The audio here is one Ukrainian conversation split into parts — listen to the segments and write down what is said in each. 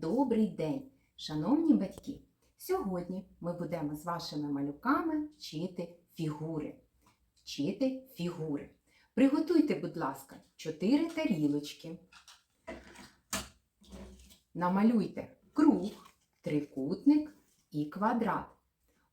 Добрий день, шановні батьки! Сьогодні ми будемо з вашими малюками вчити фігури. Вчити фігури. Приготуйте, будь ласка, 4 тарілочки. Намалюйте круг, трикутник і квадрат.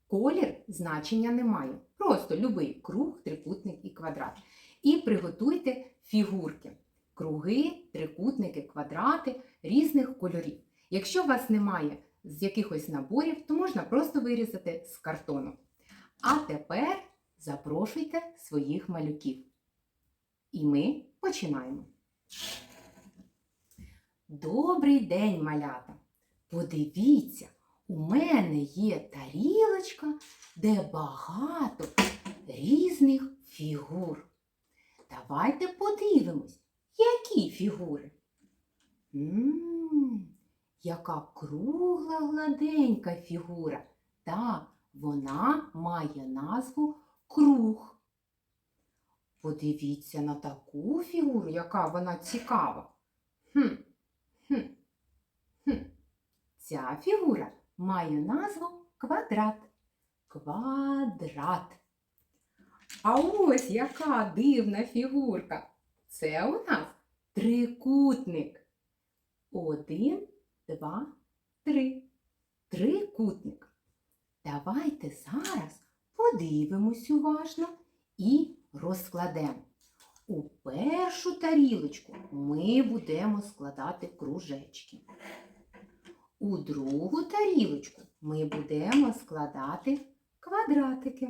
Колір значення не має. Просто любий круг, трикутник і квадрат. І приготуйте фігурки. Круги, трикутники, квадрати різних кольорів. Якщо у вас немає з якихось наборів, то можна просто вирізати з картону. А тепер запрошуйте своїх малюків. І ми починаємо. Добрий день, малята! Подивіться, у мене є тарілочка, де багато різних фігур. Давайте подивимось, які фігури. Ммм, яка кругла гладенька фігура. Так, вона має назву круг. Подивіться на таку фігуру, яка вона цікава. Хм, хм, хм. Ця фігура має назву квадрат. Квадрат. А ось яка дивна фігурка. Це у нас трикутник. Один, два, три. Трикутник. Давайте зараз подивимось уважно і розкладемо. У першу тарілочку ми будемо складати кружечки. У другу тарілочку ми будемо складати квадратики.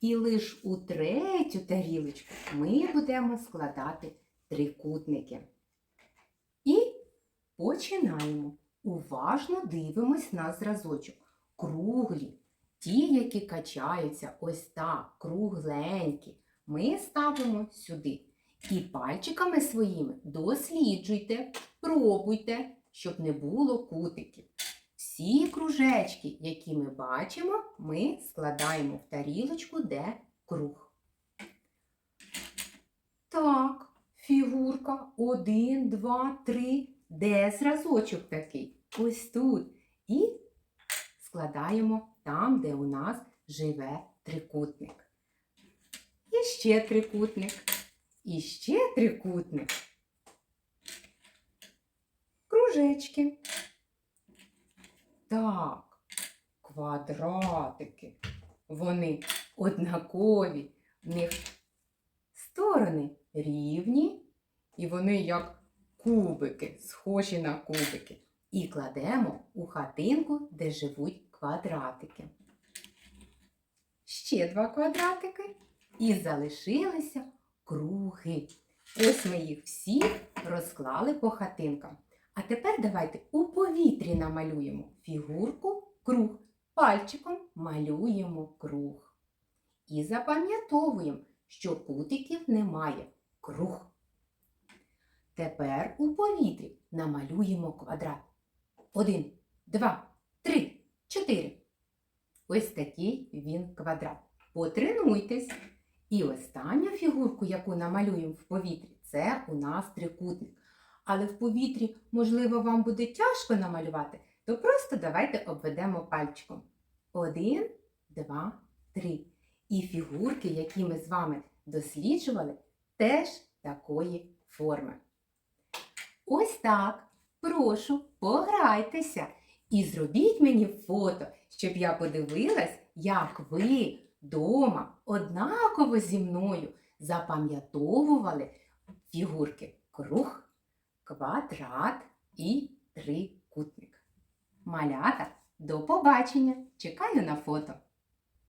І лише у третю тарілочку ми будемо складати трикутники. Починаємо. Уважно дивимось на зразочок. Круглі, ті, які качаються ось так, кругленькі, ми ставимо сюди. І пальчиками своїми досліджуйте, пробуйте, щоб не було кутиків. Всі кружечки, які ми бачимо, ми складаємо в тарілочку, де круг. Так, фігурка один, два, три. Де зразочок такий? Ось тут. І складаємо там, де у нас живе трикутник. І ще трикутник. І ще трикутник. Кружечки. Так, квадратики. Вони однакові. В них сторони рівні, і вони як кубики, схожі на кубики. І кладемо у хатинку, де живуть квадратики. Ще два квадратики. І залишилися круги. Ось ми їх всі розклали по хатинкам. А тепер давайте у повітрі намалюємо фігурку круг. Пальчиком малюємо круг. І запам'ятовуємо, що кутиків немає. Круг. Тепер у повітрі намалюємо квадрат. Один, два, три, чотири. Ось такий він квадрат. Потренуйтесь. І останню фігурку, яку намалюємо в повітрі, це у нас трикутник. Але в повітрі, можливо, вам буде тяжко намалювати, то просто давайте обведемо пальчиком. Один, два, три. І фігурки, які ми з вами досліджували, теж такої форми. Ось так. Прошу, пограйтеся і зробіть мені фото, щоб я подивилась, як ви дома однаково зі мною запам'ятовували фігурки круг, квадрат і трикутник. Малята, до побачення! Чекаю на фото!